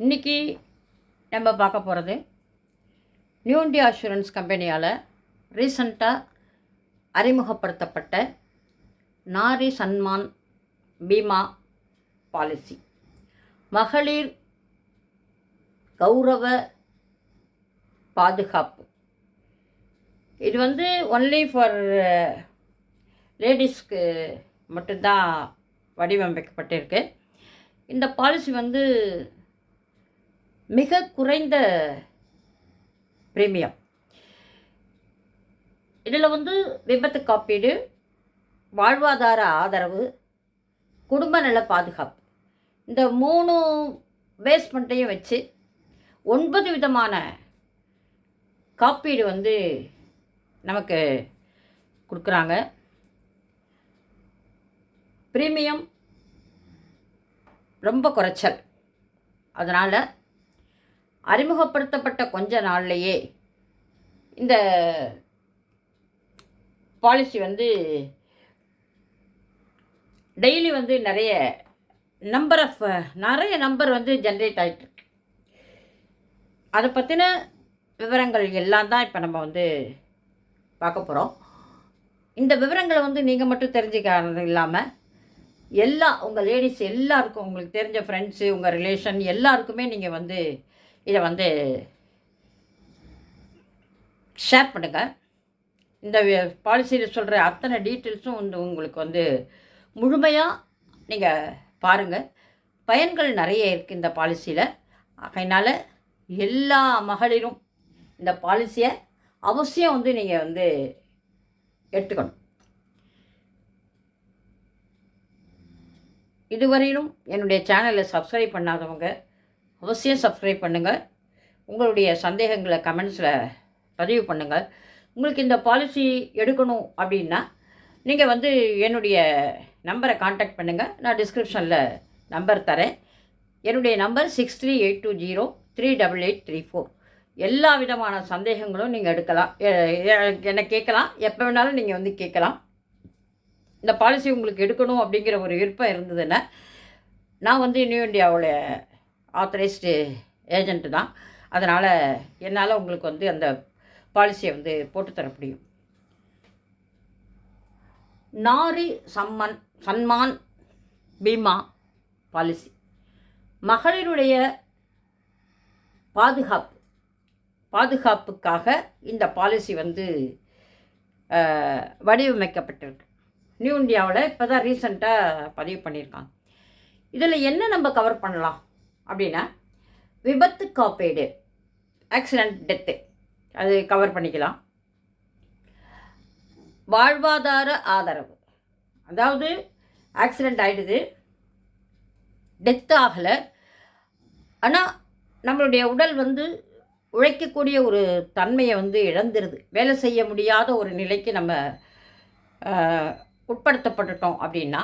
இன்றைக்கி நம்ம பார்க்க போகிறது நியூ இண்டியா அஷூரன்ஸ் கம்பெனியால் ரீசண்டாக அறிமுகப்படுத்தப்பட்ட நாரி சன்மான் பீமா பாலிசி மகளிர் கௌரவ பாதுகாப்பு. இது வந்து ஒன்லி ஃபார் லேடிஸ்க்கு மட்டும்தான் வடிவமைக்கப்பட்டிருக்கு. இந்த பாலிசி வந்து மிக குறைந்த பிரீமியம். இதில் வந்து விபத்து காப்பீடு வாழ்வாதார ஆதரவு குடும்ப நல பாதுகாப்பு. இந்த மூணு பேஸ்மெண்ட்டையும் வச்சு ஒன்பது விதமான காப்பீடு வந்து நமக்கு கொடுக்குறாங்க. ப்ரீமியம் ரொம்ப குறைச்சல். அதனால் அறிமுகப்படுத்தப்பட்ட கொஞ்ச நாள்லையே இந்த பாலிசி வந்து டெய்லி வந்து நிறைய நம்பர் ஆஃப் நிறைய நம்பர் வந்து ஜென்ரேட் ஆகிட்டுருக்கு அதை பற்றின விவரங்கள் எல்லாம் தான் இப்போ நம்ம வந்து பார்க்க போகிறோம் இந்த விவரங்களை வந்து நீங்கள் மட்டும் தெரிஞ்சுக்கிறது இல்லாமல் எல்லா உங்கள் லேடிஸ் எல்லாருக்கும் உங்களுக்கு தெரிஞ்ச ஃப்ரெண்ட்ஸு உங்கள் ரிலேஷன் எல்லாருக்குமே நீங்கள் வந்து இதை வந்து ஷேர் பண்ணுங்கள் இந்த பாலிசியில் சொல்கிற அத்தனை டீட்டெயில்ஸும் வந்து உங்களுக்கு வந்து முழுமையாக நீங்கள் பாருங்கள் பயன்கள் நிறைய இருக்குது இந்த பாலிசியில் அதனால் எல்லா மகளிரும் இந்த பாலிசியை அவசியம் வந்து நீங்கள் வந்து எடுத்துக்கணும். இதுவரையிலும் என்னுடைய சேனலை சப்ஸ்கிரைப் பண்ணாதவங்க அவசியம் சப்ஸ்கிரைப் பண்ணுங்கள் உங்களுடைய சந்தேகங்களை கமெண்ட்ஸில் பதிவு பண்ணுங்கள் உங்களுக்கு இந்த பாலிசி எடுக்கணும் அப்படின்னா நீங்கள் வந்து என்னுடைய நம்பரை காண்டாக்ட் பண்ணுங்கள் நான் டிஸ்கிரிப்ஷனில் நம்பர் தரேன். என்னுடைய number six three eight two zero three double eight three four எல்லா விதமான சந்தேகங்களும் நீங்கள் எடுக்கலாம். என்னை கேட்கலாம். எப்போ வேணாலும் நீங்கள் வந்து கேட்கலாம். இந்த பாலிசி உங்களுக்கு எடுக்கணும் அப்படிங்கிற ஒரு விருப்பம் இருந்ததுன்னா நான் வந்து நியூ இந்தியாவோட ஆத்தரைஸ்டு ஏஜென்ட்டு தான். அதனால் என்னால் உங்களுக்கு வந்து அந்த பாலிசியை வந்து போட்டுத்தர முடியும். நாரி சம்மன் சன்மான் பீமா பாலிசி மகளிருடைய பாதுகாப்பு பாதுகாப்புக்காக இந்த பாலிசி வந்து வடிவமைக்கப்பட்டிருக்கு. நியூ இந்தியாவில் இப்போ தான் ரீசண்டாக பதிவு பண்ணியிருக்காங்க. இதில் என்ன நம்ம கவர் பண்ணலாம்? அப்படின்னா விபத்து காப்பீடு ஆக்சிடெண்ட் டெத்து அது கவர் பண்ணிக்கலாம். வாழ்வாதார ஆதரவு. அதாவது ஆக்சிடெண்ட் ஆகிடுது டெத் ஆகலை. ஆனால் நம்மளுடைய உடல் வந்து உழைக்கக்கூடிய ஒரு தன்மையை வந்து இழந்துருது. வேலை செய்ய முடியாத ஒரு நிலைக்கு நம்ம உட்படுத்தப்பட்டுட்டோம் அப்படின்னா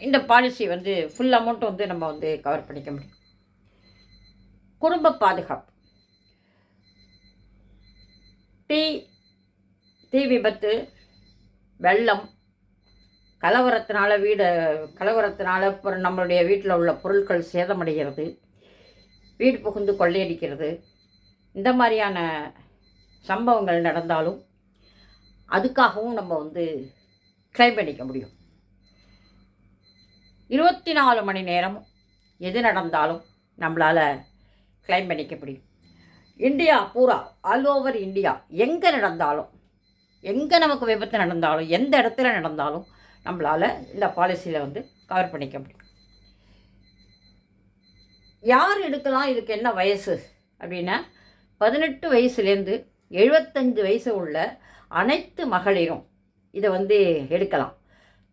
இந்த பாலிசி வந்து ஃபுல் அமௌண்ட் வந்து நம்ம வந்து கவர் பண்ணிக்க முடியும். குடும்ப பாதுகாப்பு. தீ தீ விபத்து வெள்ளம் கலவரத்தினால வீடு கலவரத்தினால அப்புறம் நம்மளுடைய வீட்டில் உள்ள பொருட்கள் சேதமடைகிறது வீடு புகுந்து கொள்ளையடிக்கிறது இந்த மாதிரியான சம்பவங்கள் நடந்தாலும் அதுக்காகவும் நம்ம வந்து கிளைம் பண்ணிக்க முடியும். இருபத்தி நாலு மணி நேரமும் எது நடந்தாலும் நம்மளால் கிளைம் பண்ணிக்க முடியும். இந்தியா பூரா ஆல் ஓவர் இந்தியா எங்கே நடந்தாலும் எங்கே நமக்கு விபத்து நடந்தாலும் எந்த இடத்துல நடந்தாலும் நம்மளால் இந்த பாலிசியில் வந்து கவர் பண்ணிக்க முடியும். யார் எடுக்கலாம் இதுக்கு என்ன வயசு அப்படின்னா பதினெட்டு வயசுலேருந்து எழுபத்தஞ்சு வயசு உள்ள அனைத்து மகளிரும் இதை வந்து எடுக்கலாம்.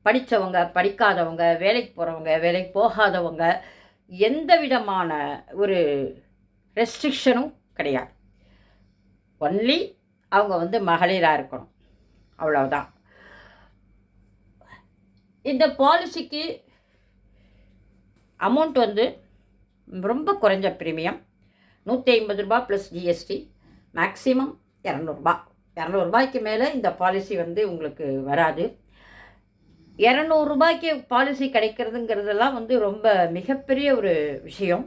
படித்தவங்க படிக்காதவங்க வேலைக்கு போகிறவங்க வேலைக்கு போகாதவங்க எந்த விதமான ஒரு ரெஸ்ட்ரிக்ஷனும் கிடையாது. ஒன்லி அவங்க வந்து மகளிராக இருக்கணும். அவ்வளவுதான். இந்த பாலிசிக்கு அமௌண்ட் வந்து ரொம்ப குறைஞ்ச ப்ரீமியம் நூற்றி ஐம்பது ரூபா ப்ளஸ் ஜிஎஸ்டி மேக்ஸிமம் இரநூறுபா இரநூறுபாய்க்கு மேலே இந்த பாலிசி வந்து உங்களுக்கு வராது. இரநூறுபாய்க்கு பாலிசி கிடைக்கிறதுங்கிறதெல்லாம் வந்து ரொம்ப மிகப்பெரிய ஒரு விஷயம்.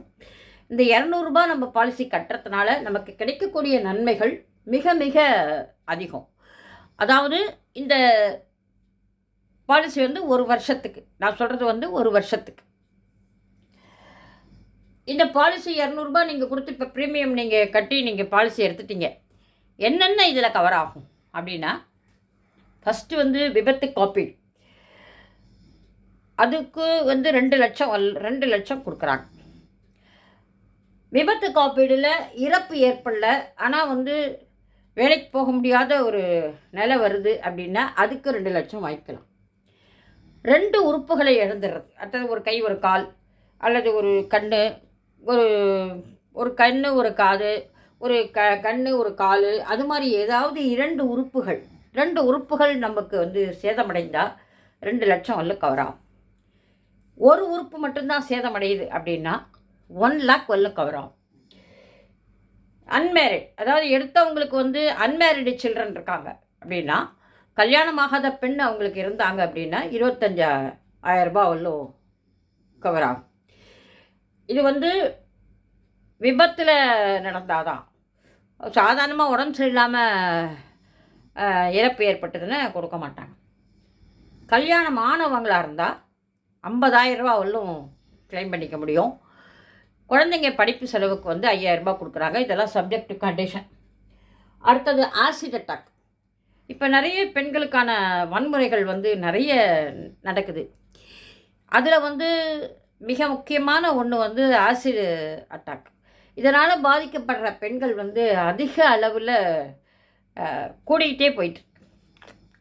இந்த இரநூறுபா நம்ம பாலிசி கட்டுறதுனால நமக்கு கிடைக்கக்கூடிய நன்மைகள் மிக மிக அதிகம். அதாவது இந்த பாலிசி வந்து ஒரு வருஷத்துக்கு நான் சொல்கிறது வந்து ஒரு வருஷத்துக்கு. இந்த பாலிசி இரநூறுபா நீங்கள் கொடுத்து இப்போ ப்ரீமியம் நீங்கள் கட்டி நீங்கள் பாலிசி எடுத்துட்டீங்க. என்னென்ன இதில் கவர் ஆகும் அப்படின்னா ஃபஸ்ட்டு வந்து விபத்து காப்பீடு அதுக்கு வந்து ரெண்டு லட்சம் வல்- ரெண்டு லட்சம் கொடுக்குறாங்க. விபத்து காப்பீடில் இறப்பு ஏற்படல. ஆனால் வந்து வேலைக்கு போக முடியாத ஒரு நிலை வருது அப்படின்னா அதுக்கு ரெண்டு லட்சம் வாங்கிக்கலாம். ரெண்டு உறுப்புகளை இழந்துடுறது. அடுத்தது ஒரு கை ஒரு கால் அல்லது ஒரு கண் ஒரு ஒரு கண் ஒரு காது ஒரு க கண் ஒரு கால் அது மாதிரி ஏதாவது இரண்டு உறுப்புகள் ரெண்டு உறுப்புகள் நமக்கு வந்து சேதமடைந்தால் ரெண்டு லட்சம் வரல கவர் ஆகும் ஒரு உறுப்பு மட்டும்தான் சேதமடையுது அப்படின்னா ஒன் லேக் வெல்லும் கவர் ஆகும். அன்மேரிட் அதாவது எடுத்தவங்களுக்கு வந்து அன்மேரிடு சில்ட்ரன் இருக்காங்க அப்படின்னா கல்யாணமாகாத பெண் அவங்களுக்கு இருந்தாங்க அப்படின்னா இருபத்தஞ்சா ஆயிரம் வரலும் கவர் ஆகும். இது வந்து விபத்தில் நடந்தாதான். சாதாரணமாக உடம்பு சரியில்லாமல் இறப்பு ஏற்பட்டதுன்னு கொடுக்க மாட்டாங்க. கல்யாணம் ஆனவங்களாக இருந்தால் ஐம்பதாயிரம் ரூபா வரலும் க்ளைம் பண்ணிக்க முடியும். குழந்தைங்க படிப்பு செலவுக்கு வந்து ஐயாயிரம் ரூபாய் கொடுக்குறாங்க. இதெல்லாம் சப்ஜெக்ட் டு கண்டிஷன் அடுத்தது ஆசிட் அட்டாக் இப்போ நிறைய பெண்களுக்கான வன்முறைகள் வந்து நிறைய நடக்குது. அதில் வந்து மிக முக்கியமான ஒன்று வந்து ஆசிட் அட்டாக் இதனால் பாதிக்கப்படுற பெண்கள் வந்து அதிக அளவில் கூடிக்கிட்டே போயிட்டு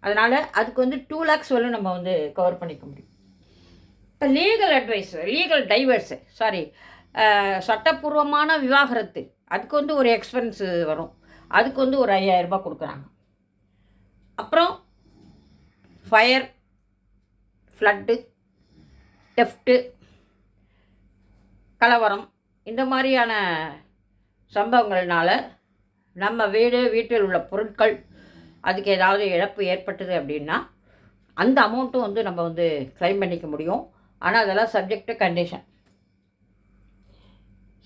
அதனால் அதுக்கு வந்து டூ லேக்ஸ் வரலும் நம்ம வந்து கவர் பண்ணிக்க முடியும். இப்போ legal advice legal divorce sorry சட்டப்பூர்வமான விவாகரத்து. அதுக்கு வந்து ஒரு எக்ஸ்பென்ஸு வரும். அதுக்கு வந்து ஒரு ஐயாயிரம் ரூபாய் கொடுக்குறாங்க. அப்புறம் ஃபயர் ஃப்ளட்டு டெஃப்ட்டு கலவரம் இந்த மாதிரியான சம்பவங்கள்னால நம்ம வீடு வீட்டில் உள்ள பொருட்கள் அதுக்கு ஏதாவது இழப்பு ஏற்பட்டது அப்படின்னா அந்த அமௌண்ட்டும் வந்து நம்ம வந்து க்ளைம் பண்ணிக்க முடியும். ஆனால் அதெல்லாம் சப்ஜெக்ட் டு கண்டிஷன்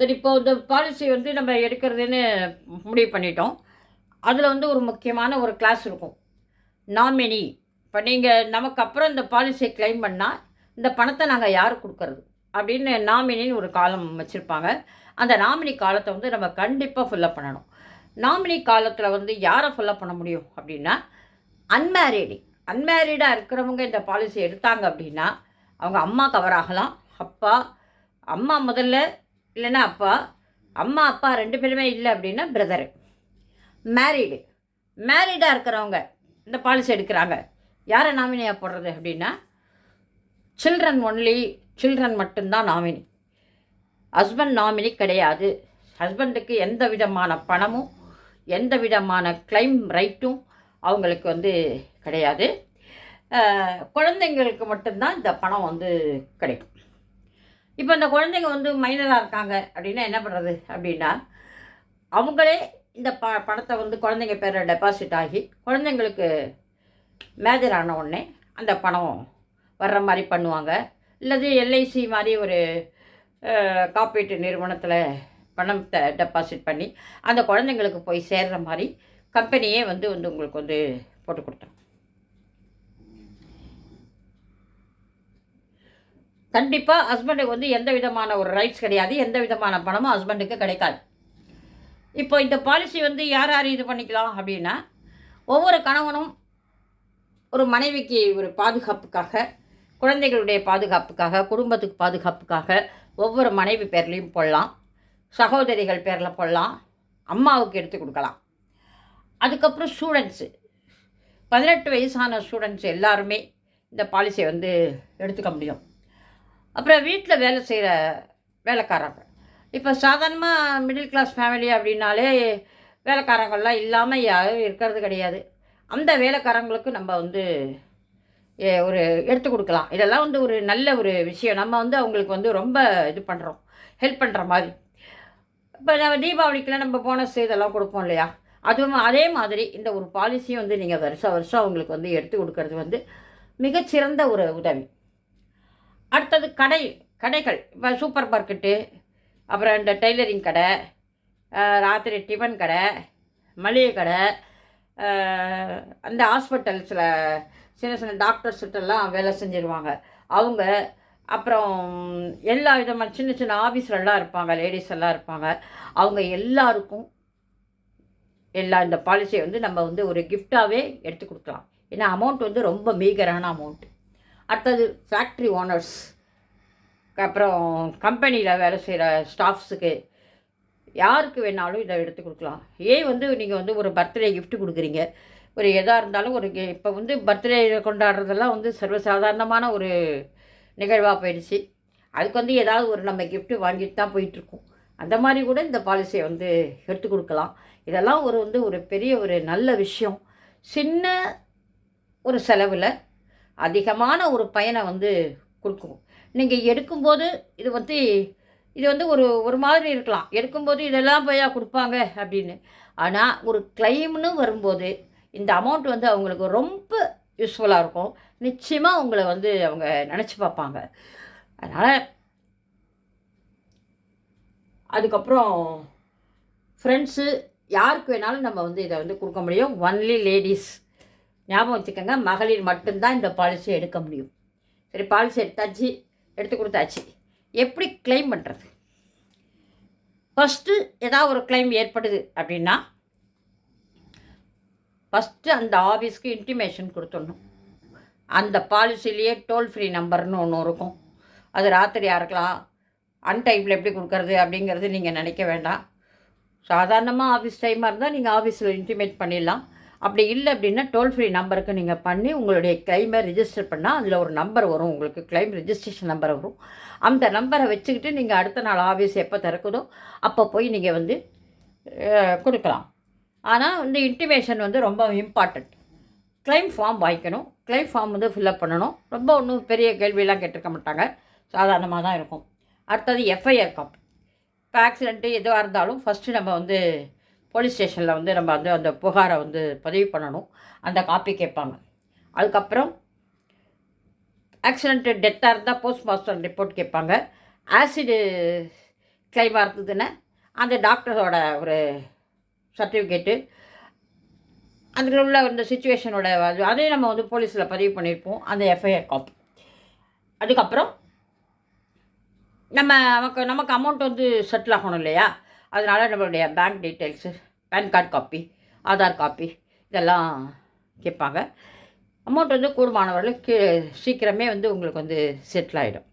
சரி இப்போ இந்த பாலிசி வந்து நம்ம எடுக்கிறதுன்னு முடிவு பண்ணிட்டோம். அதில் வந்து ஒரு முக்கியமான ஒரு கிளாஸ் இருக்கும். நாமினி இப்போ நீங்கள் நமக்கு அப்புறம் இந்த பாலிசியை கிளைம் பண்ணால் இந்த பணத்தை நாங்கள் யார் கொடுக்கறது? அப்படின்னு நாமினின்னு ஒரு காலம் வச்சுருப்பாங்க. அந்த நாமினி காலத்தை வந்து நம்ம கண்டிப்பாக ஃபில்லப் பண்ணணும். நாமினி காலத்தில் வந்து யாரை ஃபில்லப் பண்ண முடியும் அப்படின்னா அன்மேரிடு அன்மேரிடாக இருக்கிறவங்க இந்த பாலிசி எடுத்தாங்க அப்படின்னா அவங்க அம்மா கவர் ஆகலாம். அப்பா அம்மா முதல்ல இல்லைன்னா அப்பா அம்மா அப்பா ரெண்டு பேருமே இல்லை அப்படின்னா பிரதரு மேரீடு மேரீடாக இருக்கிறவங்க இந்த பாலிசி எடுக்கிறாங்க. யாரை நாமினியாக போடுறது அப்படின்னா சில்ட்ரன் ஒன்லி சில்ட்ரன் மட்டும்தான் நாமினி ஹஸ்பண்ட் நாமினி கிடையாது. ஹஸ்பண்டுக்கு எந்த விதமான பணமும் எந்த விதமான கிளைம் ரைட்டும் அவங்களுக்கு வந்து கிடையாது. குழந்தைங்களுக்கு மட்டும்தான் இந்த பணம் வந்து கிடைக்கும். இப்போ இந்த குழந்தைங்க வந்து மைனராக இருக்காங்க அப்படின்னா என்ன பண்ணுறது அப்படின்னா அவங்களே இந்த ப பணத்தை வந்து குழந்தைங்க பேரில் டெபாசிட் ஆகி குழந்தைங்களுக்கு மேஜர் ஆன உடனே அந்த பணம் வர்ற மாதிரி பண்ணுவாங்க. இல்லது எல்ஐசி மாதிரி ஒரு காப்பீட்டு நிறுவனத்தில் பணத்தை டெபாசிட் பண்ணி அந்த குழந்தைங்களுக்கு போய் சேர்ற மாதிரி கம்பெனியே வந்து வந்து உங்களுக்கு வந்து போட்டு கொடுத்தோம் கண்டிப்பாக ஹஸ்பண்டுக்கு வந்து எந்த விதமான ஒரு ரைட்ஸ் கிடையாது. எந்த விதமான பணமும் ஹஸ்பண்டுக்கு கிடைக்காது. இப்போ இந்த பாலிசி வந்து யார் யார் இது பண்ணிக்கலாம் அப்படின்னா ஒவ்வொரு கணவனும் ஒரு மனைவிக்கு ஒரு பாதுகாப்புக்காக குழந்தைகளுடைய பாதுகாப்புக்காக குடும்பத்துக்கு பாதுகாப்புக்காக ஒவ்வொரு மனைவி பேர்லேயும் போடலாம். சகோதரிகள் பேரில் போடலாம். அம்மாவுக்கு எடுத்து கொடுக்கலாம். அதுக்கப்புறம் ஸ்டூடெண்ட்ஸு பதினெட்டு வயசான ஸ்டூடெண்ட்ஸ் எல்லாருமே இந்த பாலிசியை வந்து எடுத்துக்க முடியும். அப்புறம் வீட்டில் வேலை செய்கிற வேலைக்காரங்க. இப்போ சாதாரணமாக மிடில் கிளாஸ் ஃபேமிலி அப்படின்னாலே வேலைக்காரங்கள்லாம் இல்லாமல் யாரும் இருக்கிறது கிடையாது. அந்த வேலைக்காரங்களுக்கு நம்ம வந்து ஏ, ஒரு எடுத்து கொடுக்கலாம். இதெல்லாம் வந்து ஒரு நல்ல ஒரு விஷயம். நம்ம வந்து அவங்களுக்கு வந்து ரொம்ப இது பண்ணுறோம் ஹெல்ப் பண்ணுற மாதிரி. இப்போ நம்ம தீபாவளிக்கெலாம் நம்ம போனஸ் இதெல்லாம் கொடுப்போம் இல்லையா? அதுவும் அதே மாதிரி இந்த ஒரு பாலிசியும் வந்து நீங்கள் வருஷம் வருஷம் அவங்களுக்கு வந்து எடுத்து கொடுக்கறது வந்து மிகச்சிறந்த ஒரு உதவி. அடுத்தது கடை கடைகள். இப்போ சூப்பர் மார்க்கெட்டு அப்புறம் இந்த டெய்லரிங் கடை ராத்திரி டிஃபன் கடை மளிகை கடை அந்த ஹாஸ்பிட்டல்ஸில் சின்ன சின்ன டாக்டர்ஸ்கிட்டலாம் வேலை செஞ்சிருவாங்க. அவங்க அப்புறம் எல்லா விதமான சின்ன சின்ன ஆஃபீஸ்லலாம் இருப்பாங்க லேடிஸ் எல்லாம் இருப்பாங்க. அவங்க எல்லாருக்கும் எல்லா இந்த பாலிசியை வந்து நம்ம வந்து ஒரு கிஃப்டாகவே எடுத்து கொடுக்கலாம். ஏன்னா அமௌண்ட் வந்து ரொம்ப மீகரான அமௌண்ட்டு அடுத்தது ஃபேக்ட்ரி ஓனர்ஸ் அப்புறம் கம்பெனியில் வேலை செய்கிற ஸ்டாஃப்ஸுக்கு யாருக்கு வேணாலும் இதை எடுத்து கொடுக்கலாம். ஏன் வந்து நீங்கள் வந்து ஒரு பர்த்டே கிஃப்ட் கொடுக்குறீங்க? ஒரு எதாக இருந்தாலும் ஒரு இப்போ வந்து பர்த்டே கொண்டாடுறதெல்லாம் வந்து சர்வசாதாரணமான ஒரு நிகழ்வாக போயிடுச்சு. அதுக்கு வந்து ஏதாவது ஒரு நம்ம கிஃப்ட்டு வாங்கிட்டு தான் போயிட்டுருக்கோம். அந்த மாதிரி கூட இந்த பாலிசியை வந்து எடுத்து கொடுக்கலாம். இதெல்லாம் ஒரு வந்து ஒரு பெரிய ஒரு நல்ல விஷயம். சின்ன ஒரு செலவில் அதிகமான ஒரு பயனை வந்து கொடுக்கும். நீங்கள் எடுக்கும்போது இது வந்து இது வந்து ஒரு ஒரு மாதிரி இருக்கலாம். எடுக்கும்போது இதெல்லாம் போயா கொடுப்பாங்க அப்படின்னு. ஆனால் ஒரு கிளைம்னு வரும்போது இந்த அமௌண்ட் வந்து அவங்களுக்கு ரொம்ப யூஸ்ஃபுல்லாக இருக்கும். நிச்சயமாக உங்களை வந்து அவங்க நினச்சி பார்ப்பாங்க. அதனால் அதுக்கப்புறம் ஃப்ரெண்ட்ஸு யாருக்கு வேணாலும் நம்ம வந்து இதை வந்து கொடுக்க முடியும். ஒன்லி லேடிஸ் ஞாபகம் வச்சுக்கோங்க மகளிர் மட்டும்தான் இந்த பாலிசி எடுக்க முடியும். சரி பாலிசி எடுத்தாச்சு எடுத்து கொடுத்தாச்சு. எப்படி கிளைம் பண்ணுறது ஃபஸ்ட்டு ஏதாவது ஒரு கிளைம் ஏற்படுது அப்படின்னா ஃபஸ்ட்டு அந்த ஆஃபீஸ்க்கு இன்டிமேஷன் கொடுத்துடணும். அந்த பாலிசிலேயே டோல் ஃப்ரீ நம்பர்னு ஒன்று இருக்கும். அது ராத்திரியாக இருக்கலாம் அன்டைமில் எப்படி கொடுக்கறது அப்படிங்கிறது நீங்கள் நினைக்க வேண்டாம். சாதாரணமாக ஆஃபீஸ் டைமாக இருந்தால் நீங்கள் ஆஃபீஸில் இன்டிமேட் பண்ணிடலாம். அப்படி இல்லை அப்படின்னா டோல் ஃப்ரீ நம்பருக்கு நீங்கள் பண்ணி உங்களுடைய கிளைமை ரிஜிஸ்டர் பண்ணால் அதில் ஒரு நம்பர் வரும். உங்களுக்கு கிளைம் ரிஜிஸ்ட்ரேஷன் நம்பர் வரும். அந்த நம்பரை வச்சுக்கிட்டு நீங்கள் அடுத்த நாள் ஆஃபீஸ் எப்போ திறக்குதோ அப்போ போய் நீங்கள் வந்து கொடுக்கலாம். ஆனால் வந்து இன்டிமேஷன் வந்து ரொம்ப இம்பார்ட்டண்ட் கிளைம் ஃபார்ம் வாங்கிக்கணும். கிளைம் ஃபார்ம் வந்து ஃபில்அப் பண்ணணும். ரொம்ப ஒன்றும் பெரிய கேள்வியெலாம் கேட்டிருக்க மாட்டாங்க. சாதாரணமாக தான் இருக்கும். அடுத்தது எஃப்ஐஆர் காப்பி இப்போ ஆக்சிடெண்ட்டு எதுவாக இருந்தாலும் ஃபஸ்ட்டு நம்ம வந்து போலீஸ் ஸ்டேஷனில் வந்து நம்ம வந்து அந்த புகாரை வந்து பதிவு பண்ணணும். அந்த காப்பி கேட்பாங்க. அதுக்கப்புறம் ஆக்சிடென்ட்டு டெத்தாக இருந்தால் போஸ்ட்மாஸ்டர் ரிப்போர்ட் கேட்பாங்க. ஆசிடு கிளைமாக இருந்ததுன்னா அந்த டாக்டரோட ஒரு சர்டிஃபிகேட்டு அதில் உள்ள அந்த சுச்சுவேஷனோட அது அதையும் நம்ம வந்து போலீஸில் பதிவு பண்ணியிருப்போம். அந்த எஃப்ஐஆர் காப்பி அதுக்கப்புறம் நம்ம நமக்கு நமக்கு அமௌண்ட் வந்து செட்டில் ஆகணும் இல்லையா? அதனால் நம்மளுடைய bank details PAN card copy Aadhaar copy இதெல்லாம் கேட்பாங்க. அமௌண்ட் வந்து கூடுமானவர்களுக்கு சீக்கிரமே வந்து உங்களுக்கு வந்து செட்டில் ஆகிடும்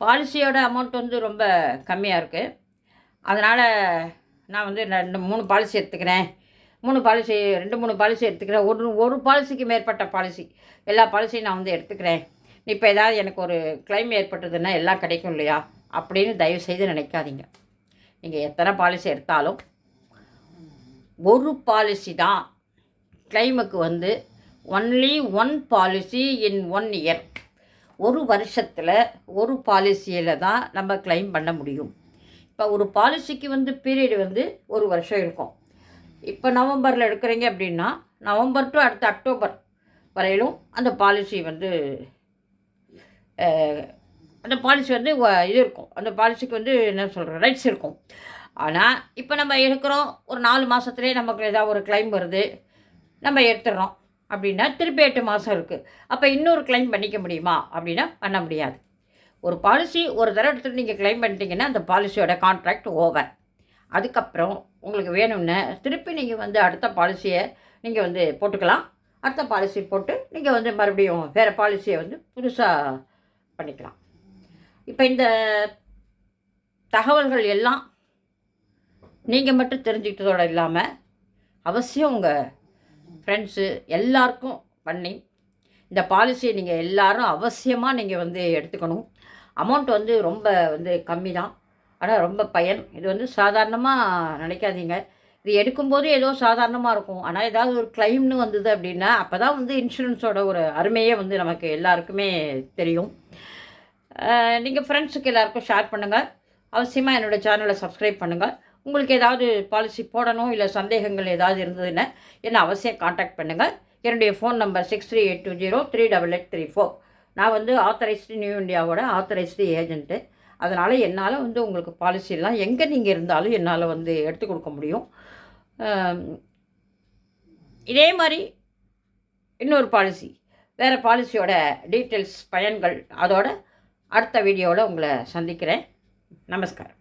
பாலிசியோட அமௌண்ட் வந்து ரொம்ப கம்மியாக இருக்குது அதனால் நான் வந்து ரெண்டு மூணு பாலிசி எடுத்துக்கிறேன். மூணு பாலிசி ரெண்டு மூணு பாலிசி எடுத்துக்கிறேன். ஒரு ஒரு பாலிசிக்கு மேற்பட்ட பாலிசி எல்லா பாலிசியும் நான் வந்து எடுத்துக்கிறேன். இப்போ ஏதாவது எனக்கு ஒரு கிளைம் ஏற்பட்டதுன்னா எல்லாம் கிடைக்கும் இல்லையா? அப்படின்னு தயவு செய்து நினைக்காதீங்க. நீங்கள் எத்தனை பாலிசி எடுத்தாலும் ஒரு பாலிசி தான் கிளைமுக்கு வந்து only one policy in one year ஒரு வருஷத்தில் ஒரு பாலிசியில் தான் நம்ம கிளைம் பண்ண முடியும். இப்போ ஒரு பாலிசிக்கு வந்து பீரியடு வந்து ஒரு வருஷம் இருக்கும். இப்போ நவம்பரில் எடுக்கிறீங்க அப்படின்னா நவம்பர் டு அடுத்த அக்டோபர் வரையிலும் அந்த பாலிசி வந்து அந்த பாலிசி வந்து இது இருக்கும். அந்த பாலிசிக்கு வந்து என்ன சொல்கிற ரைட்ஸ் இருக்கும். ஆனால் இப்போ நம்ம எடுக்கிறோம் ஒரு நாலு மாதத்துலேயே நமக்கு ஏதாவது ஒரு கிளைம் வருது நம்ம எடுத்துடுறோம் அப்படின்னா திருப்பி எட்டு மாதம் இருக்குது அப்போ இன்னொரு கிளைம் பண்ணிக்க முடியுமா? அப்படின்னா பண்ண முடியாது. ஒரு பாலிசி ஒரு தடவை எடுத்துட்டு நீங்கள் கிளைம் பண்ணிட்டீங்கன்னா அந்த பாலிசியோட கான்ட்ராக்ட் ஓவர் அதுக்கப்புறம் உங்களுக்கு வேணும்னு திருப்பி நீங்கள் வந்து அடுத்த பாலிசியை நீங்கள் வந்து போட்டுக்கலாம். அடுத்த பாலிசி போட்டு நீங்கள் வந்து மறுபடியும் வேறு பாலிசியை வந்து புதுசாக பண்ணிக்கலாம். இப்போ இந்த தகவல்கள் எல்லாம் நீங்கள் மட்டும் தெரிஞ்சுக்கிட்டதோடு இல்லாமல் அவசியம் உங்கள் ஃப்ரெண்ட்ஸு எல்லாருக்கும் பண்ணி இந்த பாலிசியை நீங்கள் எல்லாரும் அவசியமாக நீங்கள் வந்து எடுத்துக்கணும். அமௌண்ட் வந்து ரொம்ப வந்து கம்மி தான் ஆனால் ரொம்ப பயன். இது வந்து சாதாரணமாக நினைக்காதீங்க. இது எடுக்கும்போது ஏதோ சாதாரணமாக இருக்கும். ஆனால் ஏதாவது ஒரு கிளைம்னு வந்தது அப்படின்னா அப்போ தான் வந்து இன்சூரன்ஸோட ஒரு அருமையே வந்து நமக்கு எல்லாருக்குமே தெரியும். நீங்கள் ஃப்ரெண்ட்ஸுக்கு எல்லாருக்கும் ஷேர் பண்ணுங்கள் அவசியமாக என்னோடய சேனலை சப்ஸ்கிரைப் பண்ணுங்கள் உங்களுக்கு ஏதாவது பாலிசி போடணும் இல்லை சந்தேகங்கள் ஏதாவது இருந்ததுன்னா என்னை அவசியம் காண்டாக்ட் பண்ணுங்கள் என்னுடைய phone number six three eight two zero three double eight three four நான் வந்து ஆத்தரைஸ்டு நியூ இந்தியாவோட ஆத்தரைஸ்டு ஏஜென்ட்டு அதனால் என்னால் வந்து உங்களுக்கு பாலிசியெல்லாம் எங்கே நீங்கள் இருந்தாலும் என்னால் வந்து எடுத்து கொடுக்க முடியும். இதே மாதிரி இன்னொரு பாலிசி வேறு பாலிசியோட டீட்டெயில்ஸ் பயன்கள் அதோட அடுத்த வீடியோவில் உங்களை சந்திக்கிறேன். நமஸ்காரம்.